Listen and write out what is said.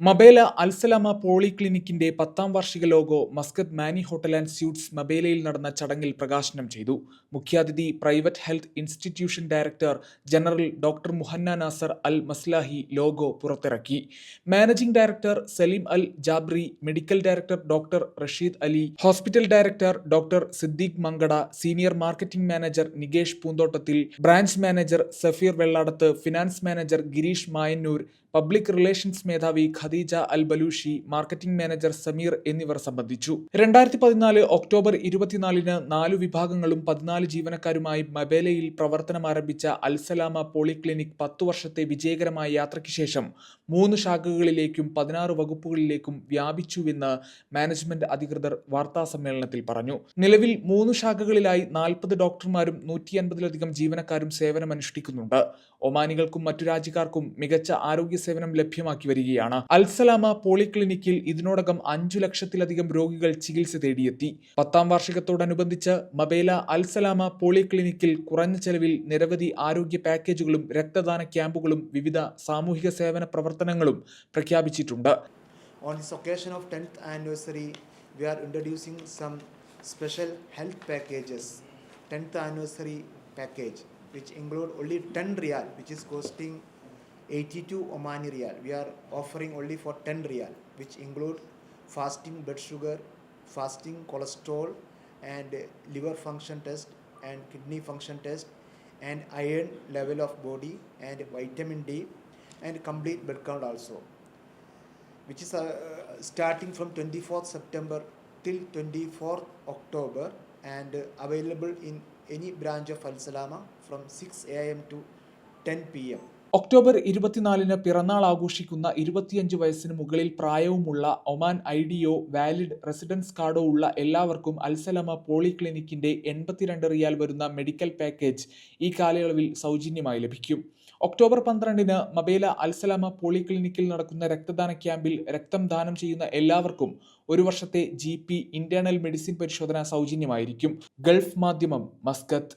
Mabela Al Salama പോളിക്ലിനിക്കിന്റെ പത്താം വാർഷിക logo Muscat Mani hotel and suites മബേലയിൽ നടന്ന ചടങ്ങിൽ പ്രകാശനം ചെയ്തു. മുഖ്യാതിഥി private health institution director general doctor Muhanna Nasser Al Maslahi logo പുറത്തിറക്കി. Managing director Salim Al Jabri medical director doctor Rasheed Ali hospital director doctor Siddique Mankada senior marketing manager Nikesh Poonthottathil branch manager Safeer Velladath finance manager Gireesh Mayannur public relations മേധാവി Khadija Al Balushi marketing manager Sameer എന്നിവർ സംബന്ധിച്ചു. രണ്ടായിരത്തി പതിനാല് October ഇരുപത്തിനാലിന് നാലു വിഭാഗങ്ങളും പതിനാല് ജീവനക്കാരുമായി മബേലയിൽ പ്രവർത്തനം ആരംഭിച്ച അൽസലാമ പോളിക്ലിനിക് പത്തു വർഷത്തെ വിജയകരമായ യാത്രയ്ക്ക് ശേഷം മൂന്ന് ശാഖകളിലേക്കും പതിനാറ് വകുപ്പുകളിലേക്കും വ്യാപിച്ചുവെന്ന് മാനേജ്മെന്റ് അധികൃതർ വാർത്താ സമ്മേളനത്തിൽ പറഞ്ഞു. നിലവിൽ മൂന്ന് ശാഖകളിലായി നാൽപ്പത് ഡോക്ടർമാരും നൂറ്റി അൻപതിലധികം ജീവനക്കാരും സേവനമനുഷ്ഠിക്കുന്നുണ്ട്. ഒമാനികൾക്കും മറ്റു രാജ്യക്കാർക്കും മികച്ച ആരോഗ്യ സേവനം ലഭ്യമാക്കി വരികയാണ്. അൽസലാമ പോളിക്ലിനിക്കിൽ ഇതിനോടകം അഞ്ചു ലക്ഷത്തിലധികം രോഗികൾ ചികിത്സ തേടിയെത്തി പത്താം വാർഷികത്തോടനുബന്ധിച്ച് മബേല അൽസലാമ പോളിക്ലിനിക്കിൽ കുറഞ്ഞ ചെലവിൽ നിരവധി ആരോഗ്യ പാക്കേജുകളും രക്തദാന ക്യാമ്പുകളും വിവിധ സാമൂഹിക സേവന പ്രവർത്തനങ്ങളും പ്രഖ്യാപിച്ചിട്ടുണ്ട് On this occasion of 10th anniversary, we are introducing some special health packages. 10th anniversary package, which include only 10 riyal, which is costing 82 Omani riyal. We are offering only for 10 riyal, which include fasting blood sugar, fasting cholesterol, and liver function test, and kidney function test, and iron level of body, and vitamin D, and complete blood count also which is uh, starting from 24th September till 24th October and uh, available in any branch of Al Salama from 6 a.m. to 10 p.m. October ഇരുപത്തിനാലിന് പിറന്നാൾ ആഘോഷിക്കുന്ന ഇരുപത്തിയഞ്ച് വയസ്സിന് മുകളിൽ പ്രായവുമുള്ള Oman ഐ ഡിയോ valid residence കാർഡോ ഉള്ള എല്ലാവർക്കും അൽസലമ പോളിക്ലിനിക്കിന്റെ എൺപത്തിരണ്ട് റിയാൽ വരുന്ന മെഡിക്കൽ പാക്കേജ് ഈ കാലയളവിൽ സൗജന്യമായി ലഭിക്കും. ഒക്ടോബർ പന്ത്രണ്ടിന് മബേല അൽസലാമ പോളിക്ലിനിക്കിൽ നടക്കുന്ന രക്തദാന ക്യാമ്പിൽ രക്തം ദാനം ചെയ്യുന്ന എല്ലാവർക്കും ഒരു വർഷത്തെ ജി പി ഇന്റേണൽ മെഡിസിൻ പരിശോധന സൗജന്യമായിരിക്കും. ഗൾഫ് മാധ്യമം മസ്കത്ത്.